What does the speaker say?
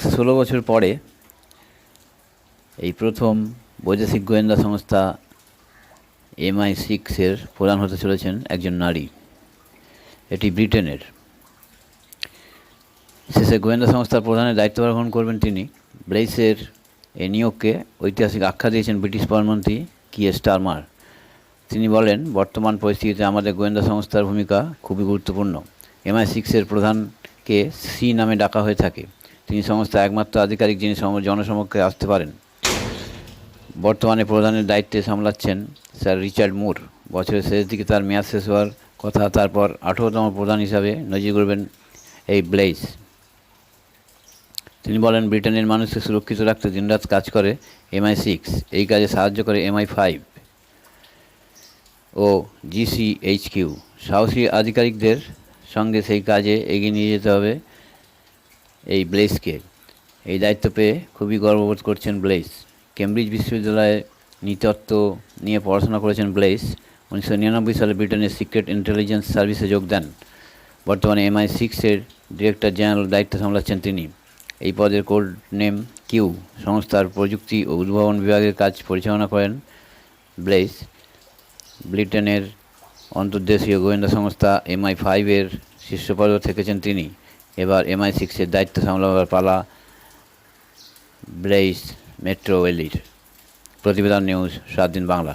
ষোলো বছর পরে এই প্রথম বৈদেশিক গোয়েন্দা সংস্থা এমআই সিক্সের প্রধান হতে চলেছেন একজন নারী। এটি ব্রিটেনের। শেষে গোয়েন্দা সংস্থার প্রধানের দায়িত্বভার গ্রহণ করবেন তিনি। ব্লেইসের এই নিয়োগকে ঐতিহাসিক আখ্যা দিয়েছেন ব্রিটিশ প্রধানমন্ত্রী কি স্টারমার। তিনি বলেন, বর্তমান পরিস্থিতিতে আমাদের গোয়েন্দা সংস্থার ভূমিকা খুবই গুরুত্বপূর্ণ। এমআই সিক্সের প্রধানকে সি নামে ডাকা হয়ে থাকে। তিনি সংস্থার একমাত্র আধিকারিক যিনি সম- জনসমক্ষে আসতে পারেন। বর্তমানে প্রধানের দায়িত্বে সামলাচ্ছেন স্যার রিচার্ড মুর। বছরের শেষ দিকে তার মেয়াদ শেষ হওয়ার কথা তারপর আঠেরোতম প্রধান হিসাবে নজির করবেন এই ব্লেইস তিনি বলেন, ব্রিটেনের মানুষকে সুরক্ষিত রাখতে দিনরাত কাজ করে এমআই সিক্স। এই কাজে সাহায্য করে এমআই ফাইভ ও জিসিএইচকিউ সাহসী আধিকারিকদের সঙ্গে সেই কাজে এগিয়ে নিয়ে যেতে হবে। এই ব্লেসকে। এই দায়িত্ব পেয়ে খুবই গর্ববোধ করছেন ব্লেস। কেমব্রিজ বিশ্ববিদ্যালয়ে নৃতত্ত্ব নিয়ে পড়াশোনা করেছেন ব্লেস। উনিশশো নিরানব্বই সালে ব্রিটেনের সিক্রেট ইন্টেলিজেন্স সার্ভিসে যোগ দেন। বর্তমানে এমআই সিক্সের ডিরেক্টর জেনারেল দায়িত্ব সামলাচ্ছেন তিনি। এই পদের কোড নেম কিউ। সংস্থার প্রযুক্তি ও উদ্ভাবন বিভাগের কাজ পরিচালনা করেন ব্লেস। ব্রিটেনের অন্তর্দেশীয় গোয়েন্দা সংস্থা এমআই ফাইভের শীর্ষ শীর্ষপদে থেকেছেন তিনি। এবার এমআই সিক্সের দায়িত্ব সামলাবার পালা ব্লেইস মেট্রো ওয়েলির। প্রতিবেদন নিউজ সাত দিন বাংলা।